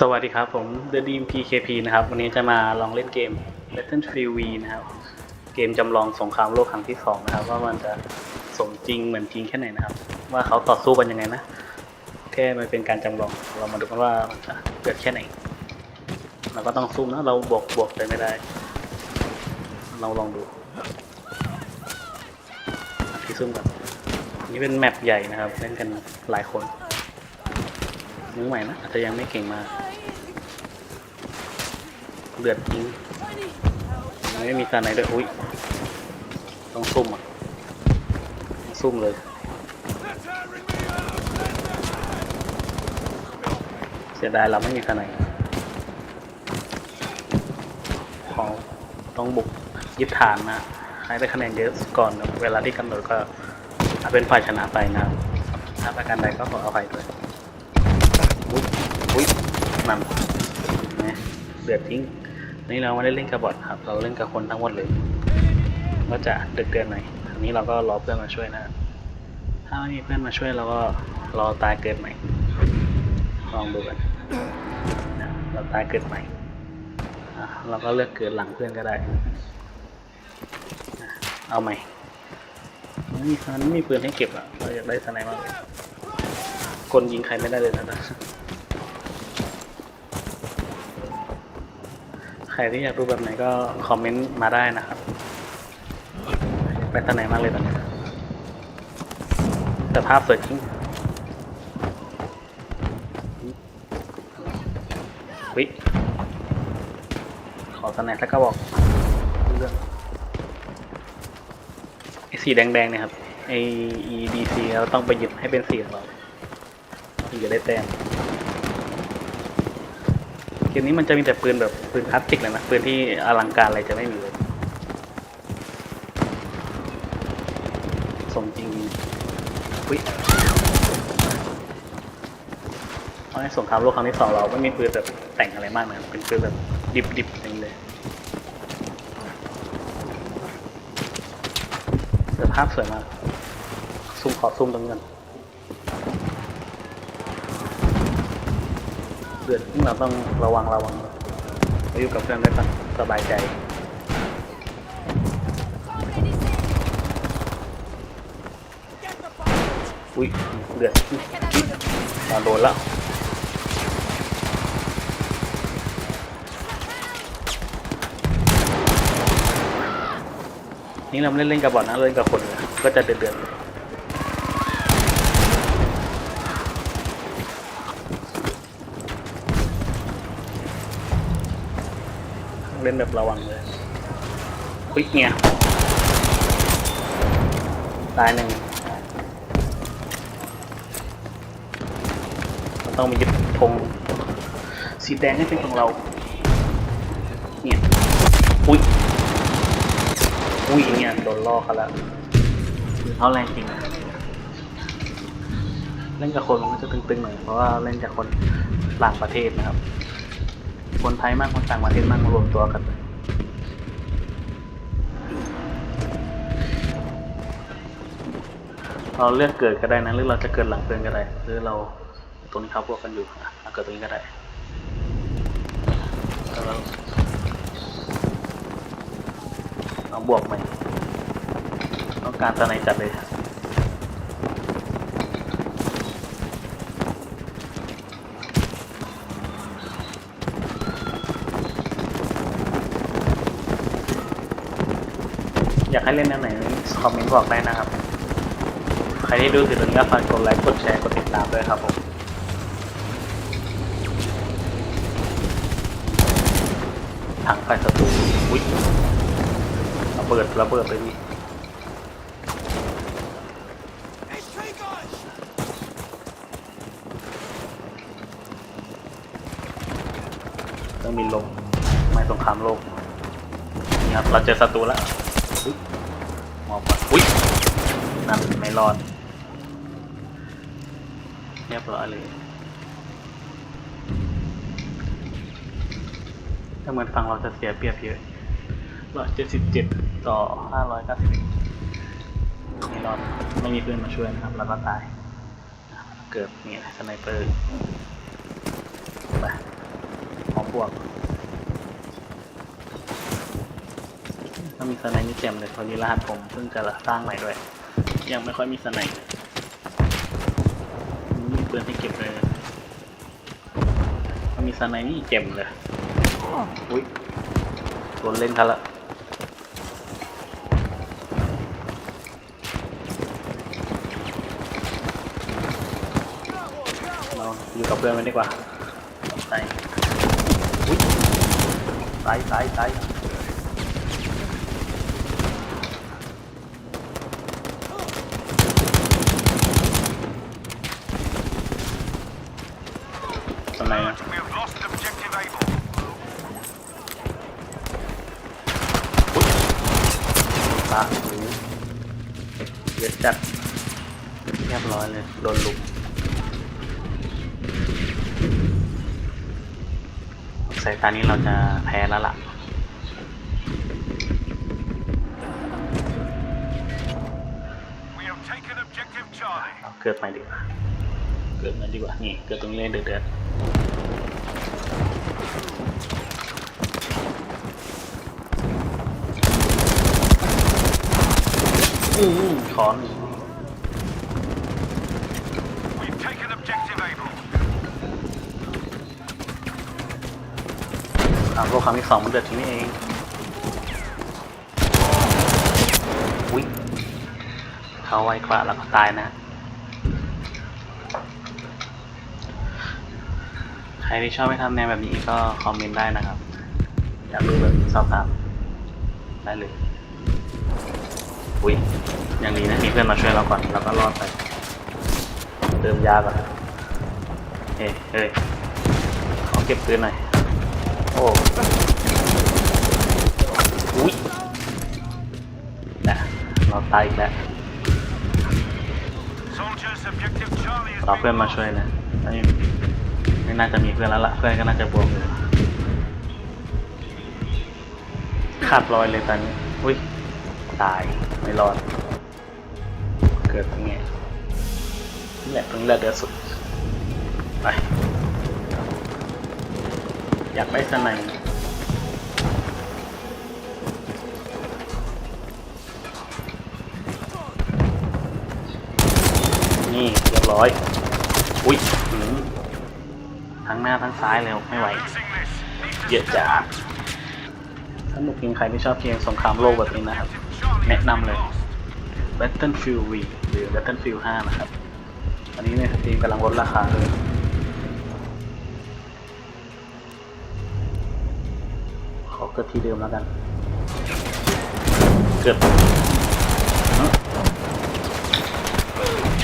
สวัสดีครับผม The Dream PKP นะครับ วันนี้จะมาลองเล่นเกม Battlefield V นะครับ เกมจำลองสงครามโลกครั้งที่สองนะครับ ว่ามันจะสมจริงเหมือนจริงแค่ไหนนะครับ ว่าเขาต่อสู้กันยังไงนะ แค่มันเป็นการจำลอง เรามาดูกันว่ามันจะเกิดแค่ไหน เราก็ต้องซูมนะ เราบวกบวกไปไม่ได้ เราลองดูที่ซูมกันนี่เป็นแมปใหญ่นะครับ เล่นกันหลายคนมือใหม่นะอาจจะยังไม่เก่งมาก ลือดจริงยังไม่มีการไหนด้วยอุ้ยต้องซุ่มอะซุ่มเลยเสียดายเราไม่มีการไหนของต้องบุกยึดฐานนะให้ได้คะแนนเยอะก่อนเวลาที่กำหนดก็ถ้าเป็นฝ่ายชนะไปนะถ้าประการใดก็ขออภัยด้วยอุ้ยอุ้ยนั่นนะเดือดทิ้ง นี่เราไม่ได้เล่นกับบอทครับ เราเล่นกับคนทั้งหมดเลยก็จะดือดเดือนหน่อยอันนี้เราก็รอเพื่อนมาช่วยนะ ถ้าไม่มีเพื่อนมาช่วยเราก็รอตายเกิดใหม่ ลองดูกันเราตายเกิดใหม่อะเราก็เลือกเกิดหลังเพื่อนก็ได้ เอาใหม่ไม่มีมันไม่มีปืนให้เก็บอะ เราอยากได้สไนมากเลยคนยิงใครไม่ได้เลยนะ ใครที่อยากดูแบบไหนก็คอมเมนต์มาได้นะครับ ไปทางไหนมากเลยตอนนี้แต่ภาพสวยจริงวิขอสไนสักกระบอกเรื่องไอ้สีแดงๆเนี่ยครับไอ EDC เราต้องไปหยิบให้เป็นสีของเราถึงจะได้แต้ม มนี้มันจะมีแต่ปืนแบบปืนคลาสสิกเลยนะปืนที่อลังการอะไรจะไม่มีเลยสมจริงวิเพราะในสงครามโลกครั้งที่สองเราไม่มีปืนแบบแต่งอะไรมากนะเป็นปืนแบบดิบๆอย่างเลยแต่ภาพสวยมากซูมขอซูมตรงนี้กัน เดือดที่เราต้องระวังระวังเราอยู่กับเพื่อนได้ปะสบายใจอุ้ยเดือดตอนโดนแล้วนี่เราไม่ได้เล่นกับบอทนะเราเล่นกับคนเลยก็จะเดือดเดือด เล่นแบบระวังเลยอุ้ยเนี่ยตายหนึ่งเราต้องมายึดธงสีแดงให้เป็นของเรา เนี่ยอุ้ยอุ้ยเนี่ยโดนล่อเขาแล้วคือเขาแรงจริงนะเล่นกับคนมันก็จะตึงๆหน่อยเพราะว่าเล่นกับคนต่างประเทศนะครับ คนไทยมากคนต่างประเทศมากมารวมตัวกันเราเลือกเกิดก็ได้นะหรือเราจะเกิดหลังเพื่อนก็ได้หรือเราตรงนี้เขาพวกกันอยู่อเอาเกิดตรงนี้ก็ได้แล้วเราเอาบวกไหมต้องการตอนไหนจัดเลย อยากให้เล่นแนวไหนคอมเมนต์บอกได้นะครับ ใครที่ดูถึงตรงนี้ก็ฝากกดไลค์กดแชร์กดติดตามด้วยครับผมถังไฟศัตรูอุ้ยระเบิดระเบิดไปดิต้องมีลมไม่สงครามโลกนี่ครับเราเจอศัตรูแล้ว มองก่อนอุ้ยนั่นไม่รอดเรียบร้อยเลยถ้าเหมือนฝั่งเราจะเสียเปรียบเยอะร้อยเจ็ดสิบเจ็ดต่อห้าร้อยเก้าสิบไม่รอดไม่มีเพื่อนมาช่วยนะครับ แล้วก็ตาย เกิดนี่สไนเปอร์ไป วก ถ้า มีสไนด์นี่เจ็มเลยพอดีรหัสผมเพิ่งจะสร้างใหม่ด้วย ยังไม่ค่อยมีสไนด์มีปืนให้เก็บเลยมีสไนด์นี่เจ็มเลยอุ้ยโดนเล่นเขาละเราอยู่กับเพื่อนไว้ดีกว่าใส่อุ้ยตายตายตายไหนอะ We have lost objective Able. ตาหูเย อะจัดเรียบร้อยเลยโดนลุกสายตานี้เราจะแพ้แล้วล่ะ We have taken objective Charlie. เอาเกิดใหม่ดีกว่า เกิดใหม่ดีกว่า นี่ เกิดตรงนี้เลยเดือดเดือด อืมช้อน We've taken objective Able. ถามโลกครั้งที่สองมันเดือดที่นี่เองอุ้ยเขาไวกว่าแล้วก็ตายนะ ใครที่ชอบให้ทำแนวแบบนี้ก็คอมเมนต์ได้นะครับ อยากรู้แบบนี้สอบถามได้เลย อุ้ยอย่างนี้นะมีเพื่อนมาช่วยเราก่อนแล้วก็รอดไปเติมยาก่อนเฮ้ยเฮ้ยขอเก็บปืนหน่อยโอ้อุ้ยนะเราตายอีกแล้ว Soldiers, objective Charlie has เรา been เพื่อนมา lost. ช่วยนะไม่ไม่น่าจะมีเพื่อนแล้วล่ะเพื่อนก็น่าจะบวกอยู่ขาดรอยเลยตอนนี้อุ้ย ตายไม่รอด เกิดตรงนี้นี่แหละตรงนี้แหละเดือดสุด ไป อยากได้สไนด์นี่เรียบร้อย อุ้ยทั้งหน้าทั้งซ้ายเลยไม่ไหว เยอะจัดถ้าหนุกจริงใครที่ชอบเกมสงครามโลกแบบนี้นะครับ แนะ has นำ been เลย lost. Battlefield V หรือ Battlefield 5 นะครับ อันนี้ในสตรีมกำลังลดราคาเลยขอเกิดที่เดิมแล้วกัน เกิดเอ้า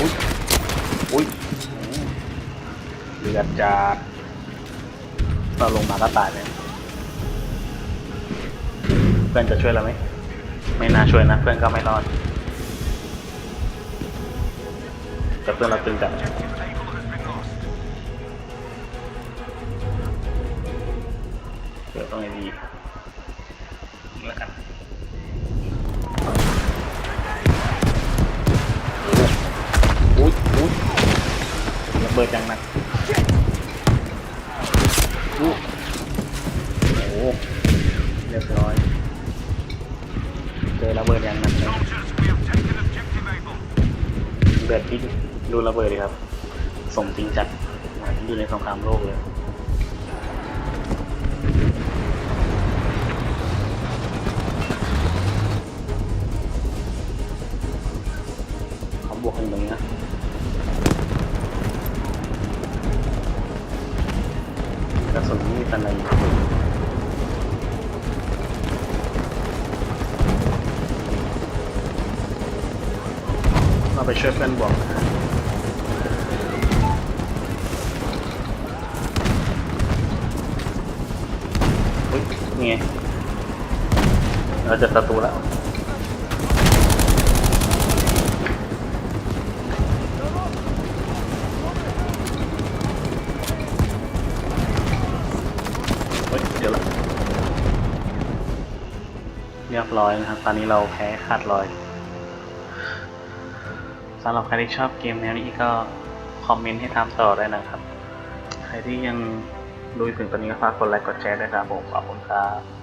อุ้ยอุ้ยอืมเลือดจัดเราลงมาก็ตายเลยเพื่อนจะช่วยเราไหม ไม่น่าช่วยนะเพื่อนก็ไม่รอด แต่เพื่อนเราตึงจัดเดี๋ยวต้องไงดีแล้วกันอุ้ยอุ้ยระเบิดจังนักโอ้โหเรียบร้อย เจอระเบิดอย่างหนักเลยเดือดที่ดูระเบิดเลยครับ สมจริงจัดอยู่ในสงครามโลกเลยเขาบวกกันตรงนี้นะกระสุนมีตันไหนเรา ไปช่วยเพื่อนบวกอุ้ยนี่ไงเราจะศัตรูแล้วเฮ้ยเดี๋ยวละเรียบร้อยนะครับ ตอนนี้เราแพ้ขาดลอย สำหรับใครที่ชอบเกมแนวนี้ก็คอมเมนต์ให้ทำต่อได้นะครับ ใครที่ยังดูถึงตอนนี้ก็ฝากกดไลค์กดแชร์ด้วยครับผมขอบคุณครับ